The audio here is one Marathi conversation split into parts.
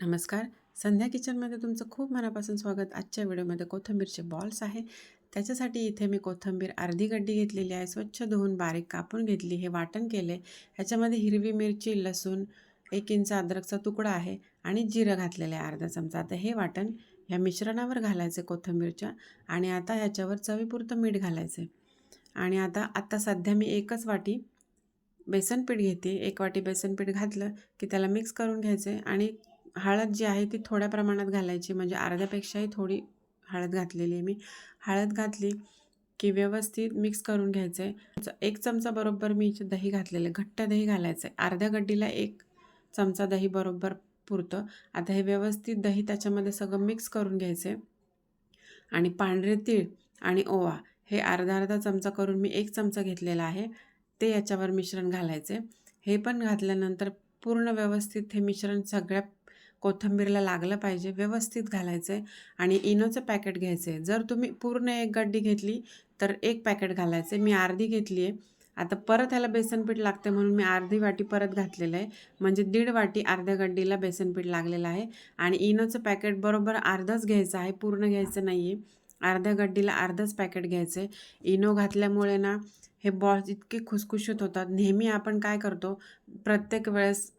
नमस्कार. संध्या किचनमध्ये तुमचं खूप मनापासून स्वागत. आजच्या व्हिडिओमध्ये कोथिंबीरचे बॉल्स आहे त्याच्यासाठी इथे मी कोथिंबीर अर्धी गड्डी घेतलेली आहे. स्वच्छ धुवून बारीक कापून घेतली. हे वाटण केले ह्याच्यामध्ये हिरवी मिरची लसूण एक इंच अद्रकचा तुकडा आहे आणि जिरं घातलेलं आहे अर्धा चमचा. आता हे वाटण ह्या मिश्रणावर घालायचं कोथिंबीरच्या आणि आता ह्याच्यावर चवीपुरतं मीठ घालायचं आणि आता आत्ता सध्या मी एकच वाटी बेसन पीठ घेते. एक वाटी बेसन पीठ घातलं की त्याला मिक्स करून घ्यायचं आणि हळद जी आहे ती थोड्या प्रमाणात घालायची. म्हणजे अर्ध्यापेक्षाही थोडी हळद घातलेली आहे मी. हळद घातली की व्यवस्थित मिक्स करून घ्यायचं आहे एक चमचा बरोबर मी इथे दही घातलेलं आहे. घट्ट दही घालायचं आहे अर्ध्या गड्डीला एक चमचा दही बरोबर पुरतं. आता हे व्यवस्थित दही त्याच्यामध्ये सगळं मिक्स करून घ्यायचं आहे आणि पांढरे तीळ आणि ओवा हे अर्धा अर्धा चमचा करून मी एक चमचा घेतलेला आहे. ते याच्यावर मिश्रण घालायचे हे पण घातल्यानंतर पूर्ण व्यवस्थित हे मिश्रण सगळ्या कोथिंबीरला लागलं पाहिजे व्यवस्थित घालायचं आहे आणि इनोचं पॅकेट घ्यायचं आहे जर तुम्ही पूर्ण एक गड्डी घेतली तर एक पॅकेट घालायचं आहे मी अर्धी घेतली आहे आता परत ह्याला बेसनपीठ लागते म्हणून मी अर्धी वाटी परत घातलेलं आहे म्हणजे दीड वाटी अर्ध्या गड्डीला बेसनपीठ लागलेलं आहे आणि इनोचं पॅकेट बरोबर अर्धच घ्यायचं आहे पूर्ण घ्यायचं नाही आहे अर्ध्या गड्डीला अर्धच पॅकेट घ्यायचं आहे इनो घातल्यामुळे ना हे बॉल्स इतके खुसखुशीत होतात. नेहमी आपण काय करतो प्रत्येक वेळेस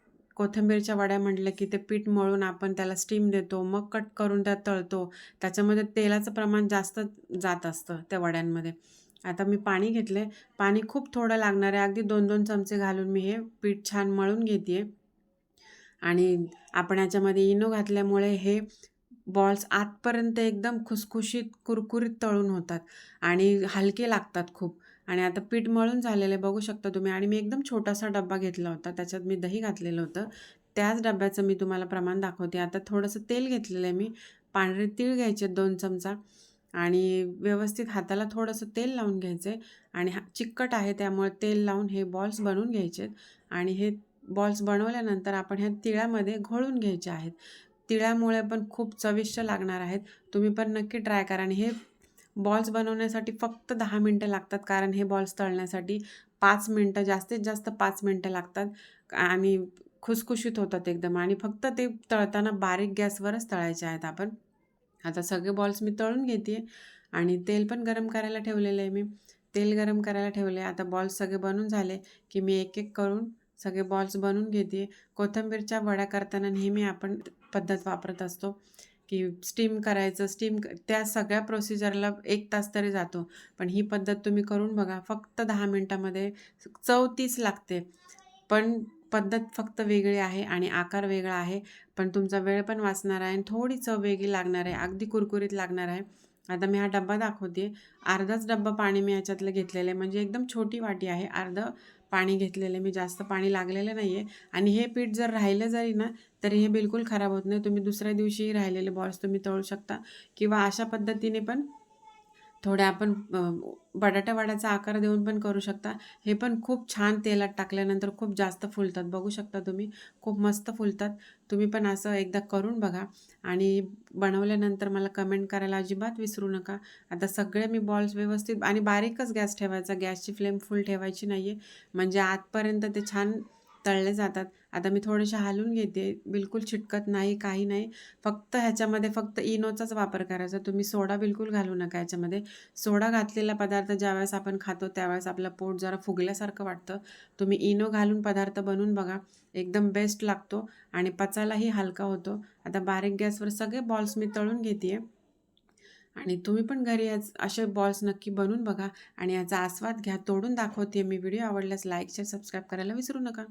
कोथिंबीरच्या वड्या म्हटलं की ते पीठ मळून आपण त्याला स्टीम देतो मग कट करून त्यात तळतो. त्याच्यामध्ये तेलाचं प्रमाण जास्त जात असतं त्या वड्यांमध्ये. आता मी पाणी घेतले पाणी खूप थोडं लागणार आहे. अगदी दोन दोन चमचे घालून मी हे पीठ छान मळून घेते आणि आपण याच्यामध्ये इनो घातल्यामुळे हे बॉल्स आतपर्यंत एकदम खुसखुशीत कुरकुरीत तळून होतात आणि हलके लागतात खूप. आणि आता पीठ मळून झालेले बघू शकता तुम्ही. आणि मी एकदम छोटासा डब्बा घेतला होता त्याच्यात मी दही घातलेलं होतं. त्याच डब्याचं मी तुम्हाला प्रमाण दाखवते. आता थोडंसं तेल घेतलेलं आहे मी. पांढरे तीळ घ्यायचे दोन चमचा. आणि व्यवस्थित हाताला थोडंसं तेल लावून घ्यायचं आहे आणि हा चिकट आहे त्यामुळे तेल लावून हे बॉल्स बनवून घ्यायचे आणि हे बॉल्स बनवल्यानंतर आपण ह्या तिळामध्ये घोळून घ्यायचे आहेत. तिळामुळे पण खूप चविष्ट लागणार आहेत. तुम्ही पण नक्की ट्राय करा. आणि हे बॉल्स बनवण्यासाठी फक्त दहा मिनटं लागतात कारण हे बॉल्स तळण्यासाठी पाच मिनटं जास्तीत जास्त पाच मिनटं लागतात. आणि खुसखुशीत होतात एकदम आणि फक्त ते तळताना बारीक गॅसवरच तळायचे आहेत आपण. आता सगळे बॉल्स मी तळून घेते आणि तेल पण गरम करायला ठेवलेलं आहे मी. तेल गरम करायला ठेवले आता बॉल्स सगळे बनून झाले की मी एक एक करून सगळे बॉल्स बनवून घेते कोथिंबीरच्या वड्या करताना नेहमी आपण पद्धत वापरत असतो. की स्टीम करायचं स्टीम त्या सगळ्या प्रोसिजरला एक तास तरी जातो. पण ही पद्धत तुम्ही करून बघा फक्त दहा मिनटामध्ये चव तीच लागते. पण पद्धत फक्त वेगळी आहे आणि आकार वेगळा आहे. पण तुमचा वेळ पण वाचणार आहे आणि थोडी चव वेगळी लागणार आहे. अगदी कुरकुरीत लागणार आहे. आता मी हा डब्बा दाखवते. अर्धाच डब्बा पाणी मी याच्यातलं घेतलेलं आहे. म्हणजे एकदम छोटी वाटी आहे. अर्धं पाणी घेतलेलं आहे. मी जास्त पाणी लागलेलं नाही आहे आणि हे पीठ जर राहिलं जरी ना तरी हे बिलकुल खराब होत नाही. तुम्ही दुसऱ्या दिवशीही राहिलेले बॉल्स तुम्ही तळू शकता. किंवा अशा पद्धतीने पण थोड्या आपण बटाटा आकार देऊन पण करू शकता. हे पण खूप छान तेलात टाकल्यानंतर खूप जास्त फुलतात. बघू शकता तुम्ही खूप मस्त फुलतात. तुम्ही पण असं एकदा करून बघा. आणि बनवल्यानंतर मला कमेंट करायला अजिबात विसरू नका. आता सगळे मी बॉल्स व्यवस्थित आणि बारीकच गॅस ठेवायचा. गॅसची फ्लेम फुल ठेवायची नाही आहे म्हणजे आतपर्यंत ते छान तळले जातात. आता मी थोडेसे हालून घेते. बिलकुल चिटकत नाही काही नाही. फक्त ह्याच्यामध्ये फक्त इनोचाच वापर करायचा. तुम्ही सोडा बिलकुल घालू नका याच्यामध्ये सोडा घातलेला पदार्थ ज्यावेळेस आपण खातो त्यावेळेस आपलं पोट जरा फुगल्यासारखं वाटतं. तुम्ही इनो घालून पदार्थ बनवून बघा. एकदम बेस्ट लागतो आणि पचायलाही हलका होतो. आता बारीक गॅसवर सगळे बॉल्स मी तळून घेते आणि तुम्ही पण घरी याच असे बॉल्स नक्की बनवून बघा. आणि याचा आस्वाद घ्या. तोडून दाखवते मी व्हिडिओ. आवडल्यास लाईक शेअर सबस्क्राईब करायला विसरू नका.